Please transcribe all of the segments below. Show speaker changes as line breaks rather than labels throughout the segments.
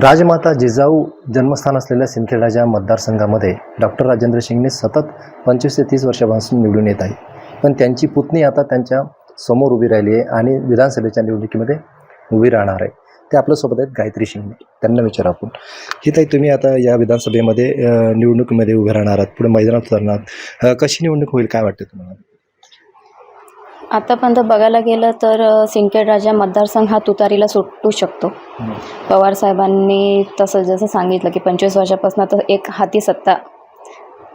राजमाता जिजाऊ जन्मस्थान असलेल्या सिंदखेडाच्या मतदारसंघामध्ये डॉक्टर राजेंद्र शिंगणे सतत पंचवीस ते तीस वर्षापासून निवडून येत आहे. पण त्यांची पुतणी आता त्यांच्यासमोर उभी राहिली आहे आणि विधानसभेच्या निवडणुकीमध्ये उभी राहणार आहे. ते आपल्यासोबत आहेत गायत्री शिंगणे. त्यांना विचार आपण. ही ताई तुम्ही आता या विधानसभेमध्ये निवडणुकीमध्ये उभे राहणार आहात पुढे मैदानात उतरणार कशी निवडणूक होईल काय वाटतं तुम्हाला?
आतापर्यंत बघायला गेलं तर अ, सिंदखेड राजा मतदारसंघ हा तुतारीला सुटू शकतो. पवार साहेबांनी तसं जसं सांगितलं की पंचवीस वर्षापासून तर एक हाती सत्ता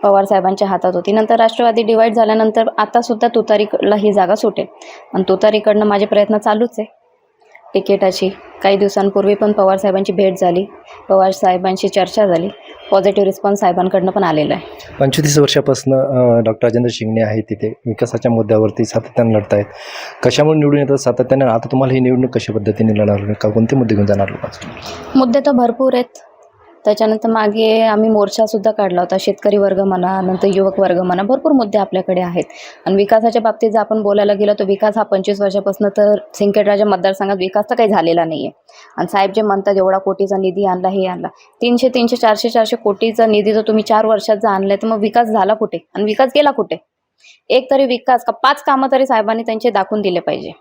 पवार साहेबांच्या हातात होती. नंतर राष्ट्रवादी डिवाईड झाल्यानंतर आतासुद्धा तुतारीला ही जागा सुटेल. आणि तुतारीकडनं माझे प्रयत्न चालूच आहे. तिकिटाची काही दिवसांपूर्वी पण पवार साहेबांची भेट झाली. पवार साहेबांशी चर्चा झाली. पॉझिटिव्ह रिस्पॉन्स साहेबांकडनं पण आलेला आहे.
पंचवीस वर्षापासून डॉक्टर राजेंद्र शिंगणे आहे तिथे. विकासाच्या मुद्द्यावरती सातत्याने लढत आहेत कशामुळे निवडून येतात सातत्याने? आता तुम्हाला ही निवडणूक कशा पद्धतीने लढणार का कोणते मुद्दे घेऊन जाणार
मुद्दे तर भरपूर आहेत. त्याच्यानंतर मागे आम्ही मोर्चासुद्धा काढला होता शेतकरी वर्ग म्हणा नंतर युवक वर्ग म्हणा भरपूर मुद्दे आपल्याकडे आहेत. आणि विकासाच्या बाबतीत जर आपण बोलायला गेलो तर विकास हा पंचवीस वर्षापासून तर सिंकेटराजा मतदारसंघात विकास तर काही झालेला नाही आहे आणि साहेब जे म्हणतात एवढा कोटीचा निधी आणला हे आणला. तीनशे तीनशे चारशे चारशे कोटीचा निधी जर तुम्ही चार वर्षात जर आणलाय तर मग विकास झाला कुठे? आणि विकास गेला कुठे? एक तरी विकास का पाच कामं तरी साहेबांनी त्यांचे दाखवून दिले पाहिजे.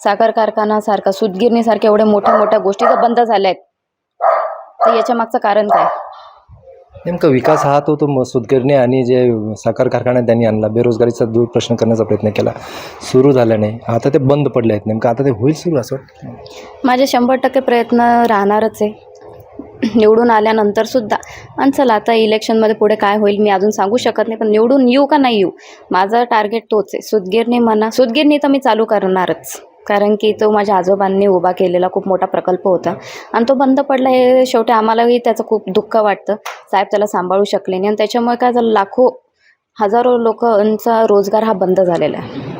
साखर कारखाना सारखा सुतगिरणीसारख्या एवढ्या मोठ्या मोठ्या गोष्टी तर बंद झाल्या आहेत. तर याच्या मागचं कारण काय?
नेमका विकास हा तो तो सुदगिरणे आणि जे साखर कारखाना त्यांनी आणला. बेरोजगारीचा दूर प्रश्न करण्याचा प्रयत्न केला. सुरू झाला नाही आता ते बंद पडले आहेत. नेमकं आता ते होईल सुरू असं
माझे शंभर टक्के प्रयत्न राहणारच आहे. निवडून आल्यानंतर सुद्धा. आणि चला आता इलेक्शनमध्ये पुढे काय होईल मी अजून सांगू शकत नाही पण निवडून येऊ का नाही येऊ? माझं टार्गेट तोच आहे. सुदगिरणी म्हणा सुदगिरणी तर मी चालू करणारच. कारण की तो माझ्या आजोबांनी उभा केलेला खूप मोठा प्रकल्प होता. आणि तो बंद पडला हे शेवटी आम्हालाही त्याचं खूप दुःख वाटतं. साहेब त्याला सांभाळू शकले नाही. आणि त्याच्यामुळे काय झालं लाखो हजारो लोकांचा रोजगार हा बंद झालेला आहे.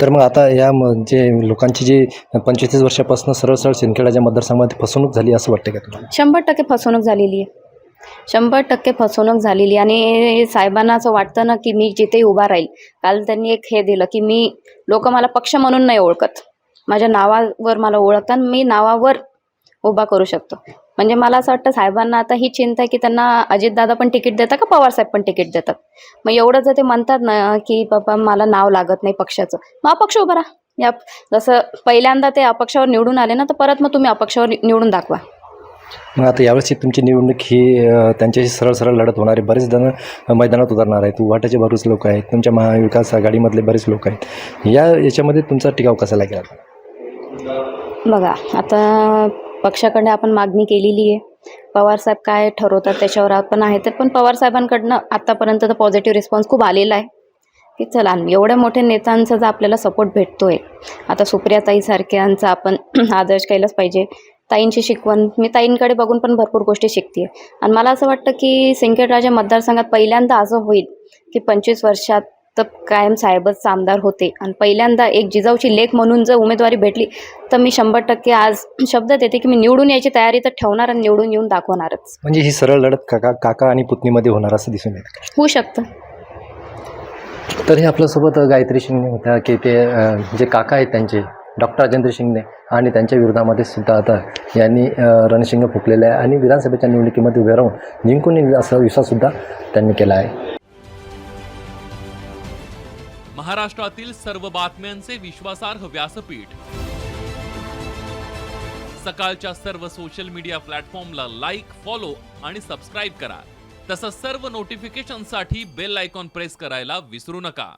तर मग आता या जे लोकांची जी पंचवीस वर्षापासून सरळ सरळ सिंदखेडाच्या मतदारसंघामध्ये फसवणूक झाली असं वाटतं का तुम्हाला?
शंभर टक्के फसवणूक झालेली आहे. शंभर टक्के फसवणूक झालेली आणि साहेबांना असं वाटतं ना की मी जिथे उभा राहील. काल त्यांनी एक हे दिलं की मी लोक मला पक्ष म्हणून नाही ओळखत. माझ्या नावावर मला ओळखतात मी नावावर उभा करू शकतो. म्हणजे मला असं वाटतं साहेबांना आता ही चिंता आहे की त्यांना अजितदादा पण तिकीट देतात का पवारसाहेब पण तिकीट देतात? मग एवढं जर ते म्हणतात ना की बाबा मला नाव लागत नाही पक्षाचं मग अपक्ष उभा राहा. या जसं पहिल्यांदा ते अपक्षावर निवडून आले ना तर परत मग तुम्ही अपक्षावर निवडून दाखवा.
मग आता यावेळेसची तुमची निवडणूक ही त्यांच्याशी सरळ सरळ लढत होणारे बरेच जण मैदानात उतरणार आहेत. वाटाचे बरेच लोक आहेत. तुमच्या महाविकास आघाडीमधले बरेच लोक आहेत. या याच्यामध्ये तुमचा टिकाव कसा लागेल
बघा आता पक्षाकडे आपण मागणी केलेली आहे. पवारसाहेब काय ठरवतात त्याच्यावर आपण आहे तर पण पवारसाहेबांकडनं आत्तापर्यंत तर पॉझिटिव्ह रिस्पॉन्स खूप आलेला आहे. की चला एवढ्या मोठ्या नेत्यांचा जर आपल्याला सपोर्ट भेटतो आहे आता सुप्रियाताईसारख्यांचा आपण आदर्श केलाच पाहिजे. ताईंची शिकवण मी ताईंकडे बघून पण भरपूर गोष्टी शिकते आणि मला असं वाटतं की सिंदखेडराजा मतदारसंघात पहिल्यांदा असं होईल की पंचवीस वर्षात तर कायम साहेबच आमदार होते. आणि पहिल्यांदा एक जिजाऊची लेख म्हणून जर उमेदवारी भेटली तर मी शंभर टक्के आज शब्द देते की मी निवडून यायची तयारी तर ठेवणार आणि निवडून येऊन दाखवणारच.
म्हणजे ही सरळ लढत काका काका आणि पुतणीमध्ये होणार असं दिसून येतं
होऊ शकतं.
तर हे आपल्यासोबत गायत्री शिंगणे होत्या की ते जे काका आहेत त्यांचे डॉक्टर राजेंद्र शिंगणे आणि त्यांच्या विरोधामध्ये सुद्धा आता यांनी रणशिंग फुकलेलं आहे आणि विधानसभेच्या निवडणुकीमध्ये उभे राहून जिंकून येईल असा विश्वाससुद्धा त्यांनी केला आहे.
महाराष्ट्रातील सर्व बातम्यांचे विश्वासार्ह व्यासपीठ. सकाळच्या सर्व सोशल मीडिया प्लॅटफॉर्मला लाईक फॉलो आणि सबस्क्राईब करा. तसंच सर्व नोटिफिकेशनसाठी बेल आयकॉन प्रेस करायला विसरू नका.